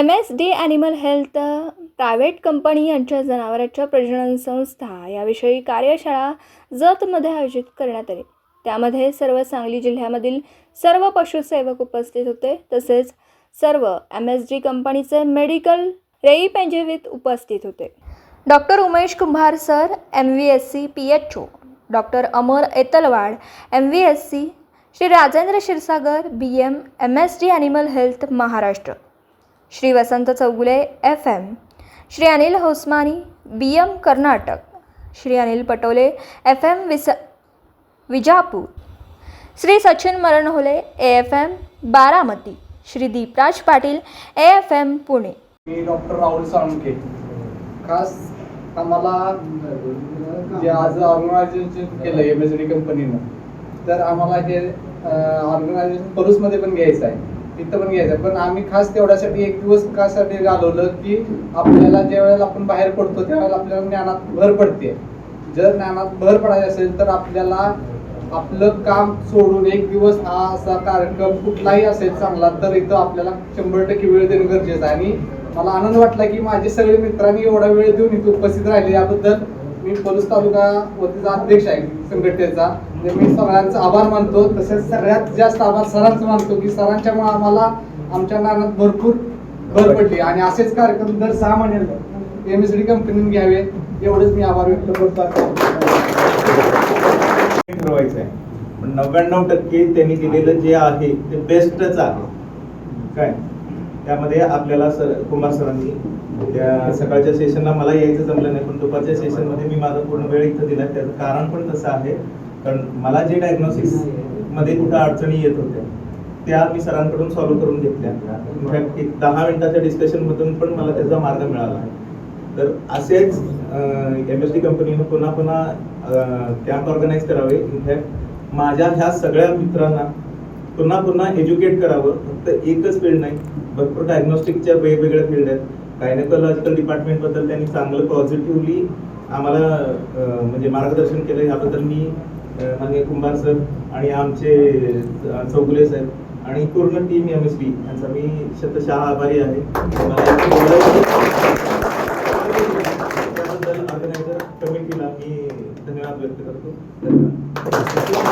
M S D animal health private company यांच्या जनावरांच्या प्रजनन संस्था याविषयी कार्यशाळा जतमध्ये आयोजित करण्यात आली. त्यामध्ये सर्व सांगली जिल्ह्यामधील सर्व पशुसेवक उपस्थित होते. तसेच सर्व एम एस डी कंपनीचे मेडिकल रेई रेईपेंजेवित उपस्थित होते. Doctor Umesh Kumbhar sir M V S C P H O doctor Amar Etalwad M V S C Shri Rajendra Kshirsagar B M M S D animal health Maharashtra. Shri Vasant Chougule F M. Shri Anil Hosmani B M Karnataka. Shri Anil Patole F M विस Vijapur. Shri Sachin Maranhole A F M Baramati. Shri Deepraj Patil A F M Pune. Me doctor Rahul Salunke खास आम्हाला जे आज organisation केलं M S D कंपनीनं तर आम्हाला हे ऑर्गनायझेशन परूसमध्ये पण घ्यायचं आहे. तिथं पण घ्यायचं. पण आम्ही खास तेवढ्यासाठी एक दिवस कासाठी घालवलं की आपल्याला ज्या वेळेला आपण बाहेर पडतो त्यावेळेला आपल्याला ज्ञानात भर पडते. जर ज्ञानात भर पडायची असेल तर आपल्याला आपलं काम सोडून एक दिवस हा असा कार्यक्रम कुठलाही असेल चांगला तर इथं आपल्याला शंभर टक्के वेळ देणं गरजेचं आहे. आणि मला आनंद वाटला की माझे सगळे मित्रांनी एवढा वेळ देऊन इथे उपस्थित राहिले. याबद्दल मी पलूस तालुका वतीचा अध्यक्ष आहे संघटनेचा. तर मी सगळ्यांचा आभार मानतो. तसेच सगळ्यात जास्त आभार सरांचा मानतो की सरांच्यामुळे आम्हाला आमच्या ज्ञानात भरपूर भर पडली. आणि असेच कार्यक्रम दर सहा महिन्याला एम एस डी कंपनीने घ्यावे एवढंच मी आभार व्यक्त करतो. ठरवायचं आहे पण नव्याण्णव टक्के त्यांनी दिलेलं जे आहे ते बेस्टच आहे. काय? त्यामध्ये आपल्याला सर कुमार सरांनी त्या सकाळच्या सेशनला मला यायचं जमलं नाही पण दुपारच्या सेशनमध्ये मी माझा पूर्ण वेळ इथं दिला. त्याचं कारण पण तसं आहे. कारण मला जे डायग्नोसिसमध्ये कुठं अडचणी येत होत्या त्या मी सरांकडून सॉल्व्ह करून घेतल्या. इनफॅक्ट एक दहा मिनिटाच्या डिस्कशन मधून पण मला त्याचा मार्ग मिळाला. आहे तर असेच एम एस डी कंपनीनं पुन्हा पुन्हा कॅम्प ऑर्गनाईज करावे. इनफॅक्ट माझ्या ह्या सगळ्या मित्रांना पुन्हा पुन्हा एज्युकेट करावं. फक्त एकच फील्ड नाही भरपूर डायग्नोस्टिकच्या वेगवेगळ्या फील्ड आहेत. गायनेकोलॉजिकल डिपार्टमेंटबद्दल त्यांनी चांगलं पॉझिटिव्हली आम्हाला म्हणजे मार्गदर्शन केलं. याबद्दल मी माननीय कुंभार सर आणि आमचे चौगुले साहेब आणि पूर्ण टीम एम एस बी यांचा मी शतशहा आभारी आहे. कमिटीला मी धन्यवाद व्यक्त करतो. धन्यवाद.